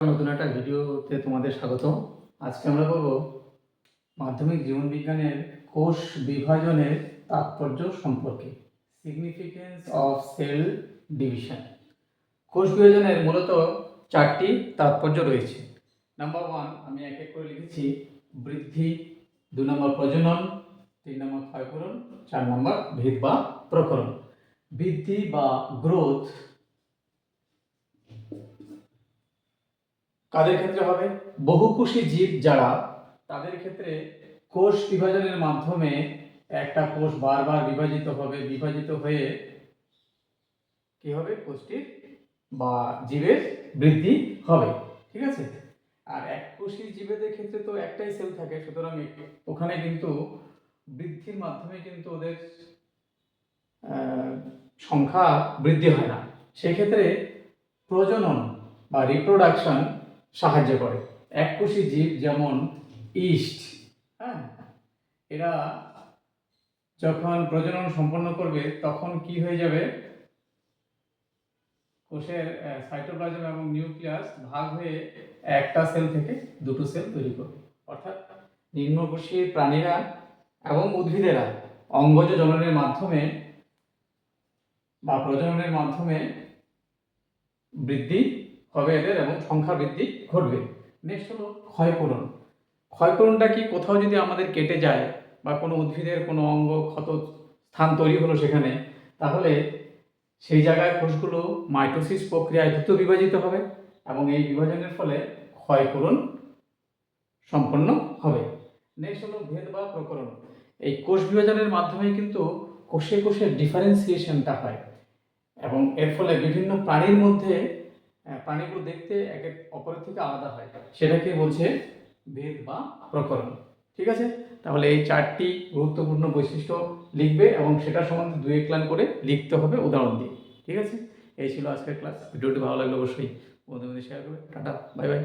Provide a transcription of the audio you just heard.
নতুন একটা ভিডিওতে তোমাদের স্বাগত আজকে আমরা বলব মাধ্যমিক জীবন বিজ্ঞানের কোষ বিভাজনের তাৎপর্য সম্পর্কে সিগনিফিকেন্স অফ সেল ডিভিশন কোষ বিভাজনের মূলত চারটি তাৎপর্য রয়েছে। নাম্বার ওয়ান আমি এক এক করে লিখেছি, বৃদ্ধি, দু নম্বর প্রজনন, তিন নম্বর ক্ষয়পূরণ, চার নম্বর ভেদ বা প্রকরণ। বৃদ্ধি বা গ্রোথ কাদের ক্ষেত্রে হবে? বহুকোষী জীব যারা তাদের ক্ষেত্রে কোষ বিভাজনের মাধ্যমে একটা কোষ বারবার বিভাজিত হবে, বিভাজিত হয়ে কি হবে? কোষটির বা জীবের বৃদ্ধি হবে। ঠিক আছে? আর এককোষী জীবেদের ক্ষেত্রে তো একটাই সেল থাকে, সুতরাং ওখানে কিন্তু বৃদ্ধির মাধ্যমে কিন্তু ওদের সংখ্যা বৃদ্ধি হয় না। সেক্ষেত্রে প্রজনন বা রিপ্রোডাকশন সাহায্য করে। এককোষী জীব যেমন ইস্ট হ্যাঁ এরা যখন প্রজনন সম্পন্ন করবে তখন কি হয়ে যাবে? কোষের সাইটোপ্লাজম এবং নিউক্লিয়াস ভাগ হয়ে একটা সেল থেকে দুটো সেল তৈরি করবে। অর্থাৎ নিম্নকোষী প্রাণীরা এবং উদ্ভিদেরা অঙ্গজ জননের মাধ্যমে বা প্রজননের মাধ্যমে বৃদ্ধি হবে এদের এবং সংখ্যা বৃদ্ধি ঘটবে। নেক্সট হলো ক্ষয়পূরণ। ক্ষয়পূরণটা কি? কোথাও যদি আমাদের কেটে যায় বা কোনো উদ্ভিদের কোনো অঙ্গ ক্ষত স্থান তৈরি হলো সেখানে, তাহলে সেই জায়গায় কোষগুলো মাইটোসিস প্রক্রিয়ায় দ্রুত বিভাজিত হবে এবং এই বিভাজনের ফলে ক্ষয়পূরণ সম্পন্ন হবে। নেক্সট হলো ভেদ বা প্রকরণ। এই কোষ বিভাজনের মাধ্যমে কিন্তু কোষে কোষে ডিফারেন্সিয়েশনটা হয় এবং এর ফলে বিভিন্ন প্রাণীর মধ্যে প্রাণীগুলো দেখতে এক এক অপরের থেকে আলাদা হয়। সেটাকে বলছে ভেদ বা প্রকরণ। ঠিক আছে? তাহলে এই চারটি গুরুত্বপূর্ণ বৈশিষ্ট্য লিখবে এবং সেটা সম্বন্ধে দুই এক লাইন করে লিখতে হবে উদাহরণ দিয়ে। ঠিক আছে? এই ছিল আজকের ক্লাস ভিডিওটি ভালো লাগলে অবশ্যই বন্ধুদের শেয়ার করবে। Tata bye bye